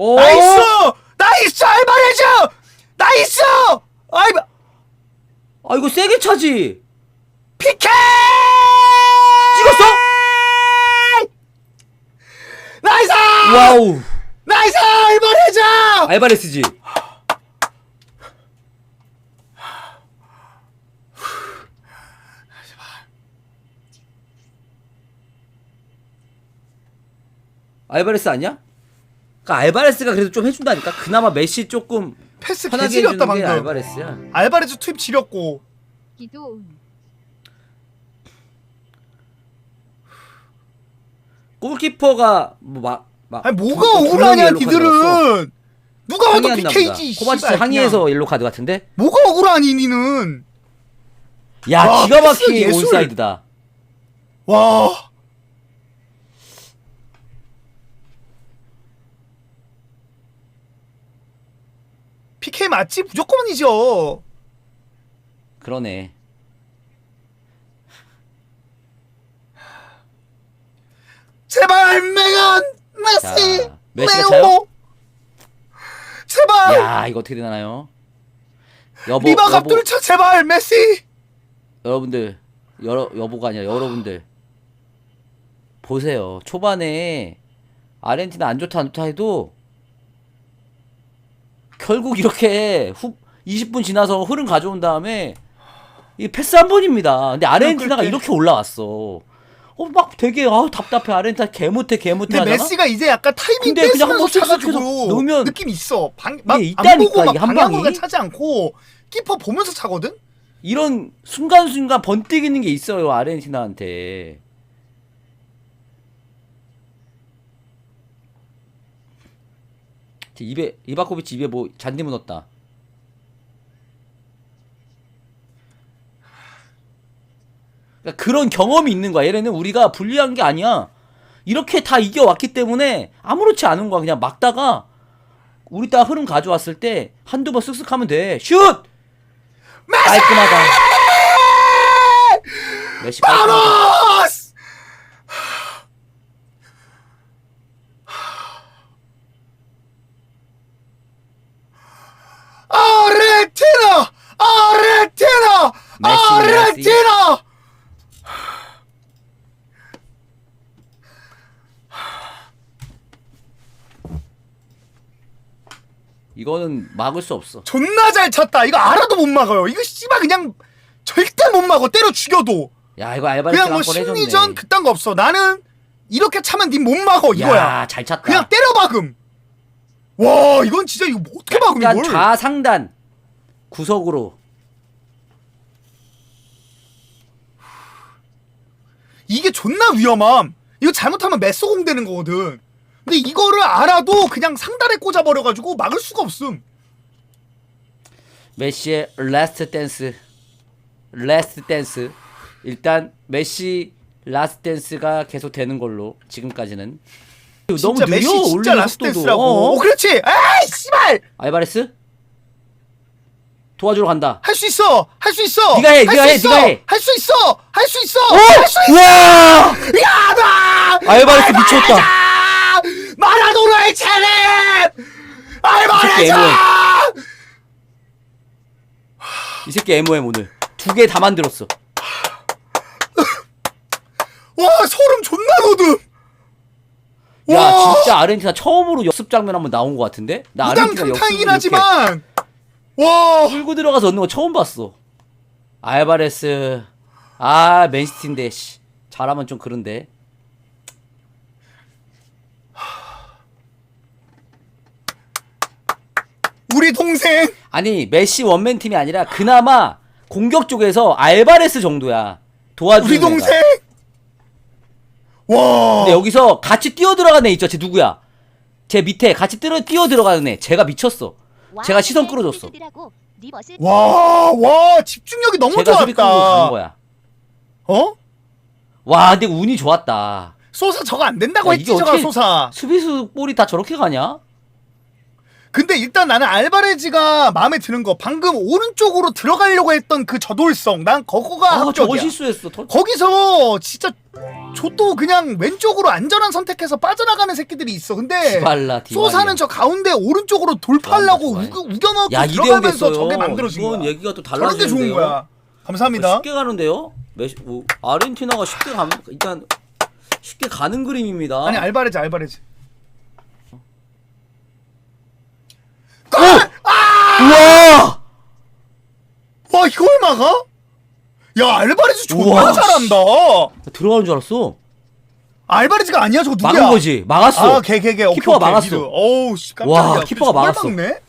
오! 나이스! 나이스! 알바레즈! 나이스! 아이바 아 이거 세게 차지. 피케! 찍었어? 나이스! 와우. 나이스! 알바레즈! 알바레스지. 알바레스 아니야? 그러니까 알바레스가 그래도 좀 해준다니까. 그나마 메시 조금 패스 편하게 개지렸다 해주는 게 방금. 알바레스야. 알바레즈 투입 지렸고. 기도 골키퍼가 뭐막 막. 아니 뭐가 억울하냐. 니들은. 누가 봐도 PK지. 보다. 코바치 씨발, 항의해서. 옐로 카드 같은데? 뭐가 억울하니 니는. 야 와, 기가 패스 막힌 예술. 온사이드다. 와. PK 맞지? 무조건이죠. 그러네. 제발 메간 메시 자, 메시가 레오. 차요? 제발 야 이거 어떻게 되나요? 여보, 리바 여보, 갑돌차 제발 메시 여러분들, 여러 여보가 아니라 여러분들 보세요. 초반에 아르헨티나 안 좋다 안 좋다 해도 결국 이렇게 후 20분 지나서 흐름 가져온 다음에 이 패스 한 번입니다. 근데 아르헨티나가. 이렇게 올라왔어. 어 막 되게 아 답답해 아르헨티나 개 못해 개 못해 근데 하잖아. 메시가 이제 약간 타이밍 근데 그냥 한번 뺏으면서 쓱쓱 해서 차가지고 넣으면 느낌 있어 방, 막, 이게 안 있다니까, 보고 막 이게 한 방향으로 방이. 차지 않고 키퍼 보면서 차거든? 이런 순간순간 번뜩이는 게 있어요 아르헨티나한테 입에 이바코비치 입에 뭐 잔디 묻었다. 그러니까 그런 경험이 있는 거야. 얘네는 우리가 불리한 게 아니야. 이렇게 다 이겨왔기 때문에 아무렇지 않은 거야. 그냥 막다가 우리 딱 흐름 가져왔을 때 한두 번 쓱쓱 하면 돼 슛! 깔끔하다. 메시 깔끔하다. 바로스! 아르헨티나! 아르헨티나! 메시, 아르헨티나! 이거는 막을 수 없어. 존나 잘 쳤다. 이거 알아도 못 막아요. 이거 씨발 그냥 절대 못 막어. 때려 죽여도. 야 이거 알바레스 그냥 뭐. 심리전 그딴 거 없어. 나는 이렇게 차면 니 못 막어 이거야. 야, 잘 찼다. 그냥 때려 박음. 와 이건 진짜 이거 뭐 어떻게 약간 이걸? 좌상단 구석으로. 이게 존나 위험함. 이거 잘못하면 메소공 되는 거거든. 근데 이거를 알아도 그냥 상단에 꽂아버려가지고 막을 수가 없음. 메시의 라스트 댄스. 라스트 댄스. 일단 메시 라스트 댄스가 계속 되는 걸로 지금까지는. 너무 진짜 느려 메시 진짜 올리는 라스트 속도도. 댄스라고. 어? 오, 그렇지. 에이 씨발. 알바레스 도와주러 간다. 할 수 있어. 할 수 있어. 네가 해, 할 네가 수 해, 있어. 네가 해. 할 수 있어. 할 수 있어. 오! 할수 있어. 와! 야다. 알바레스 미쳤다. 새끼 알바레스. 애모해. 이 새끼 MOM 오늘 두 개 다 만들었어. 와 소름 존나 돋음. 야 와. 진짜 아르헨티나 처음으로 역습 장면 한번 나온 것 같은데? 나 아르헨티나 역습 탕탕이긴 이렇게 하지만 와 풀고 들어가서 넣는 거 처음 봤어. 알바레스 아 맨시티인데 씨 잘하면 좀 그런데. 우리 동생 아니 메시 원맨 팀이 아니라 그나마 공격 쪽에서 알바레스 정도야 도와주는 우리 동생 애가. 와 근데 여기서 같이 뛰어 들어가는 애 있죠 쟤 누구야? 제 밑에 같이 뛰어 뛰어 들어가는 애 제가 미쳤어. 제가 시선 끌어줬어. 와, 와, 집중력이 너무 제가 수비 끌고 간 좋았다. 거야. 어? 와 근데 운이 좋았다. 소사 저거 안 된다고 야, 했지, 저거 어떻게- 소사. 수비수 볼이 다 저렇게 가냐? 근데 일단 나는 알바레즈가 마음에 드는 거 방금 오른쪽으로 들어가려고 했던 그 저돌성 난 그거가 아 저거 합격이야. 실수했어. 더- 거기서 진짜 저또 그냥 왼쪽으로 안전한 선택해서 빠져나가는 새끼들이 있어. 근데 디발라. 소사는 저 가운데 오른쪽으로 돌파하려고 우겨, 우겨넣고 야 2대0 들어가면서 됐어요. 저게 만들어진 이건 거야. 얘기가 또 저런 게 달라지는데요. 좋은 거야. 감사합니다. 쉽게 가는데요. 메시, 뭐, 아르헨티나가 쉽게 가 일단 쉽게 가는 그림입니다. 아니 알바레즈 알바레즈. 우와! 와 이걸 막아? 야 알바레즈 존나 우와, 잘한다. 들어가는 줄 알았어. 알바레즈가 아니야 저거 누구야? 막은 거지. 막았어. 아. 오케이, 키퍼가. 막았어. 어우, 씨, 깜짝이야. 와, 키퍼가 저걸 막았어. 막네?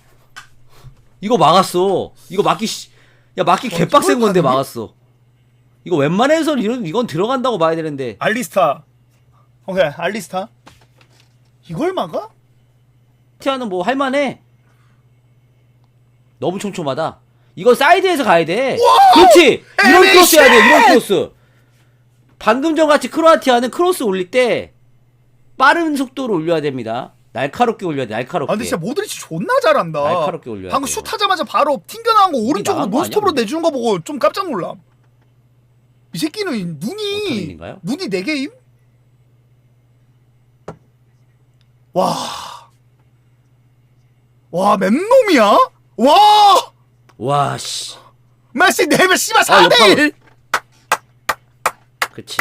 이거 막았어. 이거 막기 씨. 야 막기 어, 개빡센 건데 가능해? 막았어. 이거 웬만해서는 이런 이건 들어간다고 봐야 되는데 알리스타. 오케이, 알리스타. 이걸 막아? 티아는 뭐 할만해. 너무 촘촘하다. 이거 사이드에서 가야 돼. 그렇지. 이런 에메이 크로스 해야 돼. 이런 쉣! 크로스. 방금 전 같이 크로아티아는 크로스 올릴 때 빠른 속도로 올려야 됩니다. 날카롭게 올려야 돼. 날카롭게. 아, 근데 진짜 모드리치 존나 잘한다. 날카롭게 올려야 방금 돼요. 슛 하자마자 바로 튕겨나간 거 오른쪽으로 나간 거 노스톱으로 아니야? 내주는 거 보고 좀 깜짝 놀람. 이 새끼는 이 눈이? 눈이 네 개임? 와. 와, 맨놈이야? 와! 와 씨. 마시 네배 씨발 아, 4대 1. 그치.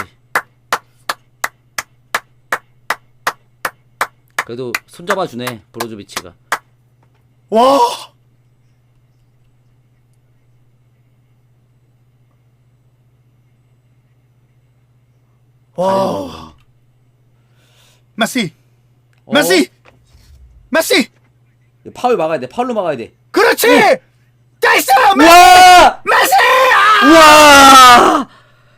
그래도 손잡아 주네. 브로조비치가. 와. 와. 메시. 어? 메시. 메시. 파울 막아야 돼. 파울로 막아야 돼. 그렇지. 나이스. 메- 와! 메시. 아! 와!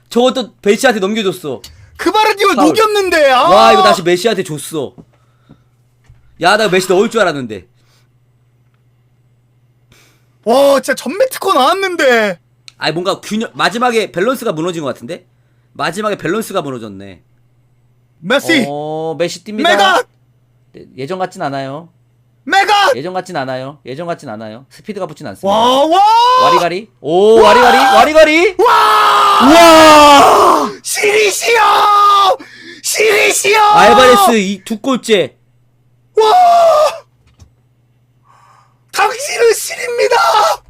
저것도 메시한테 넘겨줬어. 그바르디올 파울. 녹였는데. 아. 와 이거 다시 메시한테 줬어. 야 나 메시 넣을 줄 알았는데. 와, 진짜 전매 특허 나왔는데. 아니 뭔가 균형 마지막에 밸런스가 무너진 것 같은데? 마지막에 밸런스가 무너졌네. 메시. 어 메시 뜁니다. 메가. 네, 예전 같진 않아요. 메가. 예전 같진 않아요. 예전 같진 않아요. 스피드가 붙진 않습니다. 와, 와. 와리가리. 오 와 리가리 와리가리. 와. 와! 시리시여! 시리시여! 알바레스 이 두 골째. 와! 당신은 신입니다!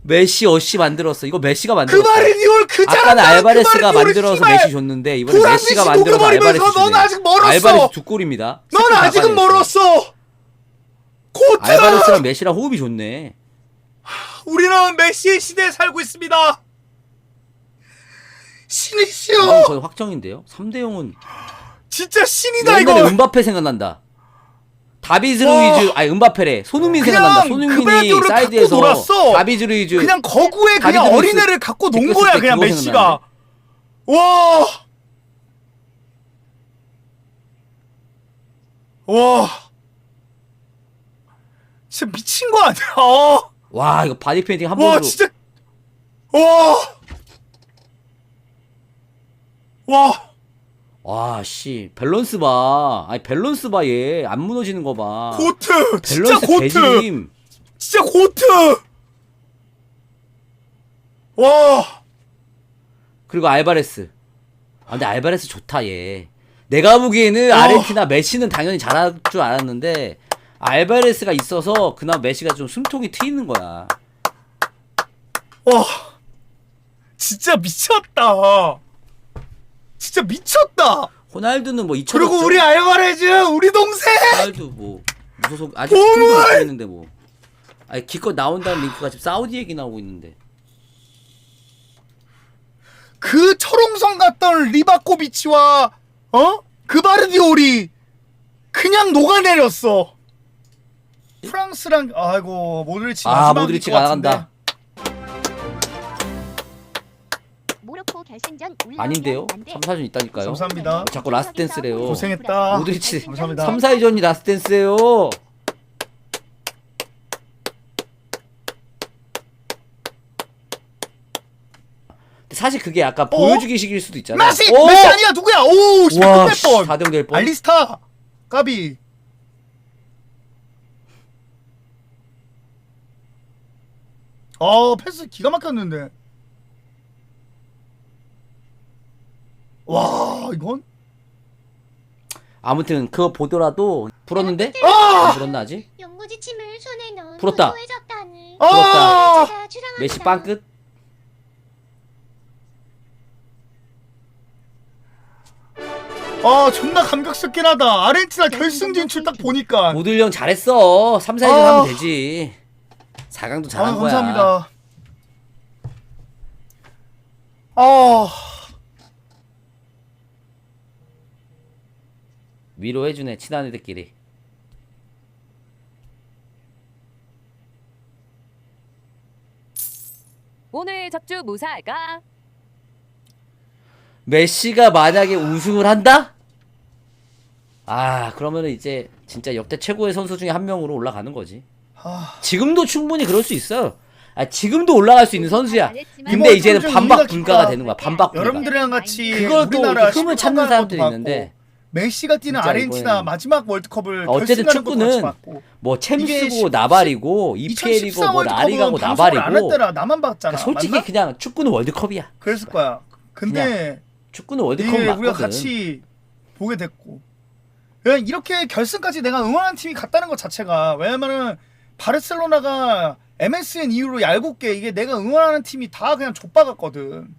메시 어시 만들었어. 이거 메시가 만들었어. 그마르디올 그 아까는 잘한다! 알바레스가 그마르디올을 만들어서 씨발! 메시 줬는데 이번에 메시가 만들어서 알바레스. 넌 아직 멀었어! 알바레스 두 골입니다. 넌 아직은. 멀었어! 코트! 알바레스랑 메시랑 호흡이 좋네. 우리는 메시의 시대에 살고 있습니다! 이건 신이시여! 거의 확정인데요. 3대 0은 진짜 신이다 옛날에 이거! 은바페 생각난다. 다비즈 와. 루이즈 아니 은바페래. 손흥민 그냥 생각난다. 손흥민이 그베디오를 사이드에서 갖고 놀았어. 다비즈 루이즈 그냥 거구에 그냥 다비드 루이스 어린애를 갖고 논 제꼈을 거야 때 그냥 그거 메시가 와. 와. 진짜 미친 거 아니야? 어. 와 이거 바디 페인팅 한 와 번으로 진짜. 와. 와. 와, 씨. 밸런스 봐. 아니, 밸런스 봐, 얘. 안 무너지는 거 봐. 고트. 진짜 밸런스 고트. 개짐. 진짜 고트. 와. 그리고 알바레스. 아, 근데 알바레스 좋다, 얘. 내가 보기에는 어. 아르헨티나 메시는 당연히 잘할 줄 알았는데, 알바레스가 있어서 그나마 메시가 좀 숨통이 트이는 거야. 와. 진짜 미쳤다. 진짜 미쳤다. 호날두는 뭐 2천 그리고 우리 알바레즈 우리 동생 호날두 뭐, 무소속, 아직! 팀도 못 있는데 뭐. 아니, 기껏 나온다는 링크가 지금 사우디 얘기 나오고 있는데. 그 철옹성 갔던 리바코비치와 어 그 바르디올이 그냥 녹아내렸어. 프랑스랑 아이고 모드리치 아, 마지막일 모드리치가 것 같은데. 나간다. 모로코 결승전 올라오면 아닌데요? 안 돼. 3, 4전 있다니까요. 감사합니다. 자꾸 라스트 댄스래요. 고생했다. 모드리치 감사합니다. 3, 4위전이 라스트 댄스예요. 근데 사실 그게 약간 어? 보여주기식일 수도 있잖아. 메시 오! 메시 아니야 누구야? 오 씨, 와, 끝낼 씨, 뻔. 4대0 될 뻔. 알리스타 까비. 어 패스 기가 막혔는데. 와 이건 아무튼 그거 보더라도 불었는데? 아! 안 불었나 아직? 연구지침을 손에 넣은 풀었다. 해줬다니. 아! 제가. 메시 빵끝? 아 존나 감격스럽긴 하다. 아르헨티나 결승 진출 딱 보니까. 모들 형 잘했어 3, 4위전 아. 하면 되지 4강도 아 잘한 거야 감사합니다. 아 위로해주네 친한 애들끼리 오늘 적주 무사할까? 메시가 만약에 우승을 한다? 아 그러면은 이제 진짜 역대 최고의 선수 중에 한 명으로 올라가는 거지 아. 지금도 충분히 그럴 수 있어. 아 지금도 올라갈 수 있는 선수야. 근데 이번 이제는 좀 반박 우리가 불가가 진짜 되는 거야. 반박 불가. 여러분들이랑 같이 그걸 또 우리나라 흠을 찾는 사람들이 것도 있는데. 봤고, 메시가 뛰는 진짜 아르헨티나 이거는- 마지막 월드컵을 아, 어쨌든 결승하는 것도 같이 축구는 봤고 뭐 이게 챔스고 십- 나발이고 EPL이고 2014 뭐 라리가고 월드컵은 방송을 안 나발이고. 했더라 나만 봤잖아. 그러니까 솔직히 맞나? 그냥 축구는 월드컵이야. 그랬을 거야. 근데 축구는 월드컵 이게 맞거든. 우리가 같이 보게 됐고. 그냥 이렇게 결승까지 내가 응원하는 팀이 갔다는 것 자체가 왜냐면은 바르셀로나가 MSN 이후로 얄궂게 이게 내가 응원하는 팀이 다 그냥 족박았거든